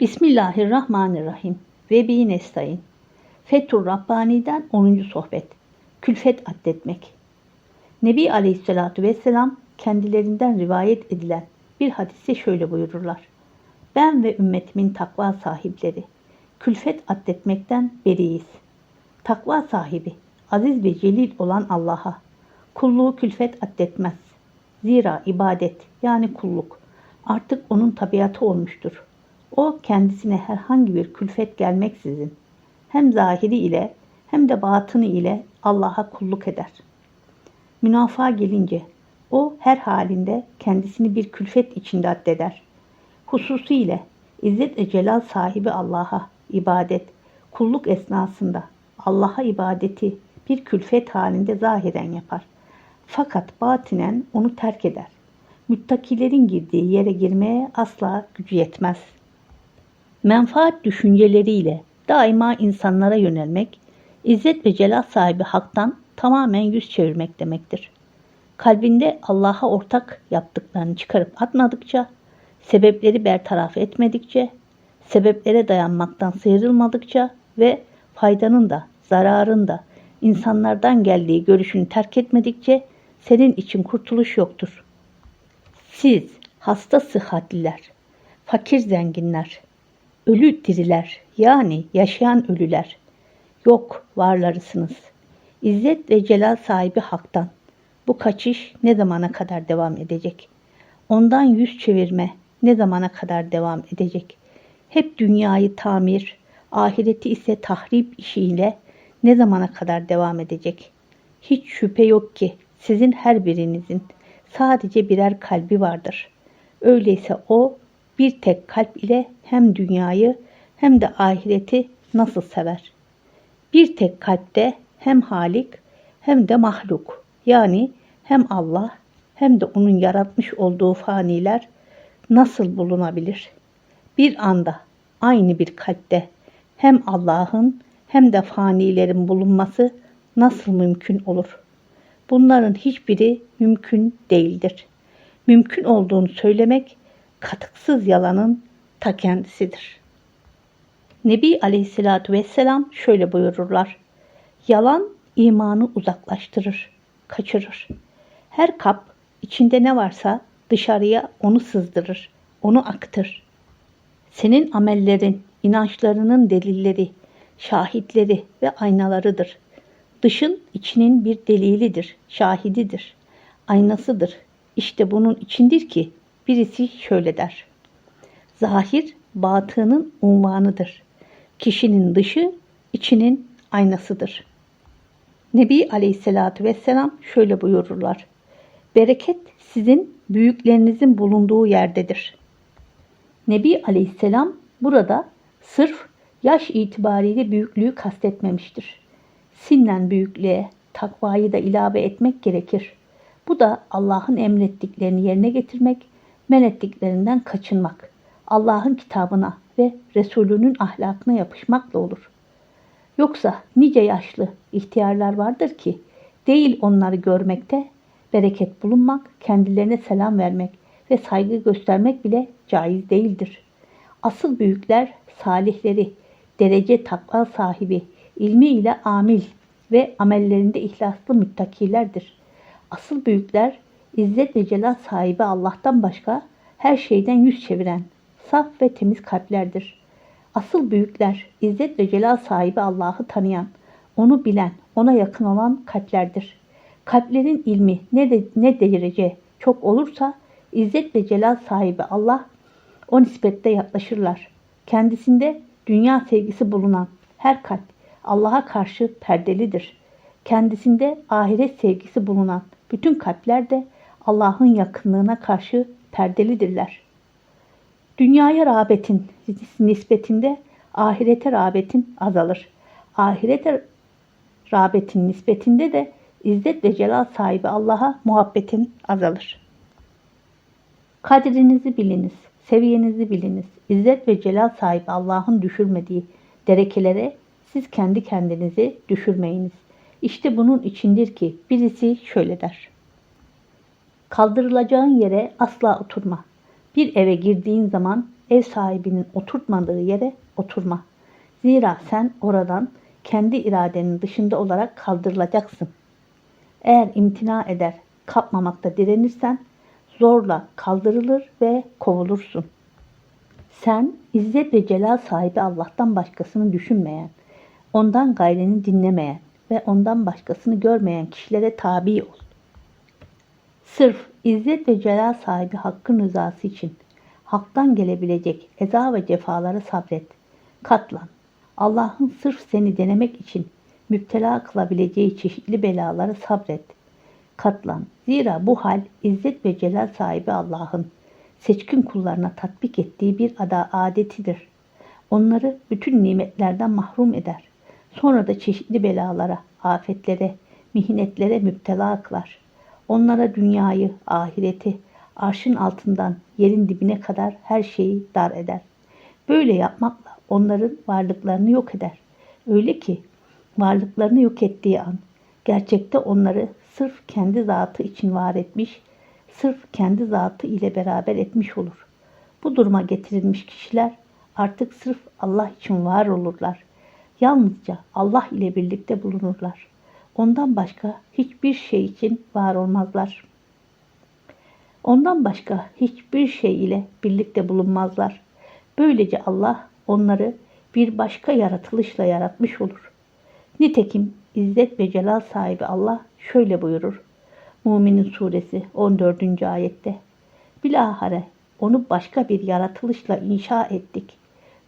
Bismillahirrahmanirrahim. Ve bi nestaîn. Fethur Rabbani'den 10. sohbet. Külfet addetmek. Nebi Aleyhisselatü Vesselam kendilerinden rivayet edilen bir hadiste şöyle buyururlar. Ben ve ümmetimin takva sahipleri külfet addetmekten beriyiz. Takva sahibi, aziz ve celil olan Allah'a kulluğu külfet addetmez. Zira ibadet yani kulluk artık onun tabiatı olmuştur. O kendisine herhangi bir külfet gelmeksizin hem zahiri ile hem de batını ile Allah'a kulluk eder. Münafığa gelince o her halinde kendisini bir külfet içinde addeder. Hususiyle İzzet ve Celal sahibi Allah'a ibadet, kulluk esnasında Allah'a ibadeti bir külfet halinde zahiren yapar. Fakat batinen onu terk eder. Müttakilerin girdiği yere girmeye asla gücü yetmez. Menfaat düşünceleriyle daima insanlara yönelmek, İzzet ve celal sahibi haktan tamamen yüz çevirmek demektir. Kalbinde Allah'a ortak yaptıklarını çıkarıp atmadıkça, sebepleri bertaraf etmedikçe, sebeplere dayanmaktan sıyrılmadıkça ve faydanın da zararın da insanlardan geldiği görüşünü terk etmedikçe senin için kurtuluş yoktur. Siz hasta sıhhatliler, fakir zenginler, ölü diriler yani yaşayan ölüler, yok varlarısınız. İzzet ve celal sahibi haktan. Bu kaçış ne zamana kadar devam edecek? Ondan yüz çevirme ne zamana kadar devam edecek? Hep dünyayı tamir, ahireti ise tahrip işiyle ne zamana kadar devam edecek? Hiç şüphe yok ki sizin her birinizin sadece birer kalbi vardır. Öyleyse o bir tek kalp ile hem dünyayı hem de ahireti nasıl sever? Bir tek kalpte hem Halik hem de mahluk yani hem Allah hem de onun yaratmış olduğu faniler nasıl bulunabilir? Bir anda aynı bir kalpte hem Allah'ın hem de fanilerin bulunması nasıl mümkün olur? Bunların hiçbiri mümkün değildir. Mümkün olduğunu söylemek katıksız yalanın ta kendisidir. Nebi Aleyhisselatü Vesselam şöyle buyururlar. Yalan imanı uzaklaştırır, kaçırır. Her kap içinde ne varsa dışarıya onu sızdırır, onu aktır. Senin amellerin, inançlarının delilleri, şahitleri ve aynalarıdır. Dışın içinin bir delilidir, şahididir, aynasıdır. İşte bunun içindir ki birisi şöyle der. Zahir batının unvanıdır. Kişinin dışı içinin aynasıdır. Nebi Aleyhisselatü Vesselam şöyle buyururlar. Bereket sizin büyüklerinizin bulunduğu yerdedir. Nebi Aleyhisselam burada sırf yaş itibariyle büyüklüğü kastetmemiştir. Sinnen büyüklüğe takvayı da ilave etmek gerekir. Bu da Allah'ın emrettiklerini yerine getirmek, men ettiklerinden kaçınmak, Allah'ın kitabına ve Resulünün ahlakına yapışmakla olur. Yoksa nice yaşlı ihtiyarlar vardır ki değil onları görmekte bereket bulunmak, kendilerine selam vermek ve saygı göstermek bile caiz değildir. Asıl büyükler salihleri, derece takva sahibi, ilmi ile amil ve amellerinde ihlaslı müttakilerdir. Asıl büyükler izzet ve celal sahibi Allah'tan başka her şeyden yüz çeviren, saf ve temiz kalplerdir. Asıl büyükler izzet ve celal sahibi Allah'ı tanıyan, onu bilen, ona yakın olan kalplerdir. Kalplerin ilmi ne, de, ne derece çok olursa izzet ve celal sahibi Allah o nispette yaklaşırlar. Kendisinde dünya sevgisi bulunan her kalp Allah'a karşı perdelidir. Kendisinde ahiret sevgisi bulunan bütün kalpler de Allah'ın yakınlığına karşı perdelidirler. Dünyaya rağbetin nispetinde ahirete rağbetin azalır. Ahirete rağbetin nispetinde de izzet ve celal sahibi Allah'a muhabbetin azalır. Kadrinizi biliniz, seviyenizi biliniz. İzzet ve celal sahibi Allah'ın düşürmediği derekelere siz kendi kendinizi düşürmeyiniz. İşte bunun içindir ki birisi şöyle der. Kaldırılacağın yere asla oturma. Bir eve girdiğin zaman ev sahibinin oturtmadığı yere oturma. Zira sen oradan kendi iradenin dışında olarak kaldırılacaksın. Eğer imtina eder, kapmamakta direnirsen zorla kaldırılır ve kovulursun. Sen izzet ve celal sahibi Allah'tan başkasını düşünmeyen, ondan gayreni dinlemeyen ve ondan başkasını görmeyen kişilere tabi ol. Sırf izzet ve celal sahibi hakkın rızası için haktan gelebilecek eza ve cefalara sabret. Katlan. Allah'ın sırf seni denemek için müptela kılabileceği çeşitli belalara sabret. Katlan. Zira bu hal izzet ve celal sahibi Allah'ın seçkin kullarına tatbik ettiği bir ada adetidir. Onları bütün nimetlerden mahrum eder. Sonra da çeşitli belalara, afetlere, mihnetlere müptela kılar. Onlara dünyayı, ahireti, arşın altından yerin dibine kadar her şeyi dar eder. Böyle yapmakla onların varlıklarını yok eder. Öyle ki varlıklarını yok ettiği an gerçekte onları sırf kendi zatı için var etmiş, sırf kendi zatı ile beraber etmiş olur. Bu duruma getirilmiş kişiler artık sırf Allah için var olurlar. Yalnızca Allah ile birlikte bulunurlar. Ondan başka hiçbir şey için var olmazlar. Ondan başka hiçbir şey ile birlikte bulunmazlar. Böylece Allah onları bir başka yaratılışla yaratmış olur. Nitekim İzzet ve Celal sahibi Allah şöyle buyurur. Muminin suresi 14. ayette. Bilahare onu başka bir yaratılışla inşa ettik.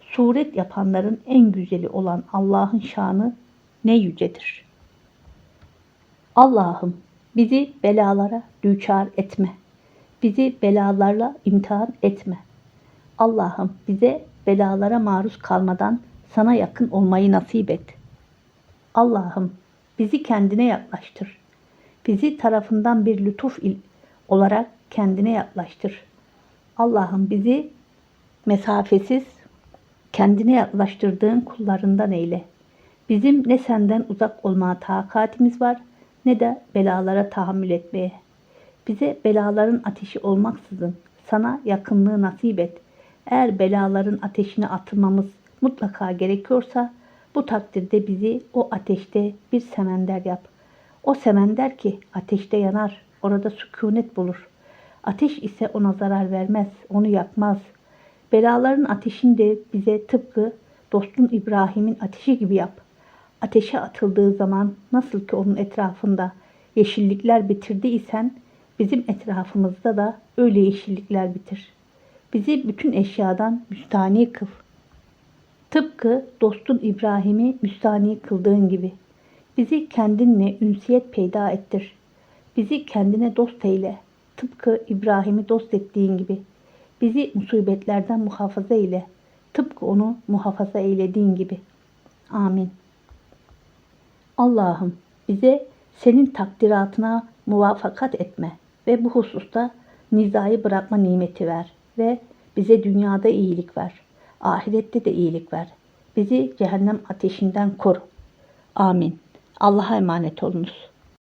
Suret yapanların en güzeli olan Allah'ın şanı ne yücedir. Allah'ım bizi belalara düçar etme. Bizi belalarla imtihan etme. Allah'ım bize belalara maruz kalmadan sana yakın olmayı nasip et. Allah'ım bizi kendine yaklaştır. Bizi tarafından bir lütuf olarak kendine yaklaştır. Allah'ım bizi mesafesiz kendine yaklaştırdığın kullarından eyle. Bizim ne senden uzak olmaya takatimiz var ne de belalara tahammül etmeye. Bize belaların ateşi olmaksızın sana yakınlığı nasip et. Eğer belaların ateşine atılmamız mutlaka gerekiyorsa bu takdirde bizi o ateşte bir semender yap. O semender ki ateşte yanar, orada sükunet bulur. Ateş ise ona zarar vermez, onu yakmaz. Belaların ateşini de bize tıpkı dostun İbrahim'in ateşi gibi yap. Ateşe atıldığı zaman nasıl ki onun etrafında yeşillikler bitirdiysen bizim etrafımızda da öyle yeşillikler bitir. Bizi bütün eşyadan müstani kıl. Tıpkı dostun İbrahim'i müstani kıldığın gibi. Bizi kendinle ünsiyet peyda ettir. Bizi kendine dost eyle. Tıpkı İbrahim'i dost ettiğin gibi. Bizi musibetlerden muhafaza eyle. Tıpkı onu muhafaza eylediğin gibi. Amin. Allah'ım bize senin takdiratına muvafakat etme ve bu hususta nizayı bırakma nimeti ver ve bize dünyada iyilik ver, ahirette de iyilik ver. Bizi cehennem ateşinden koru. Amin. Allah'a emanet olunuz.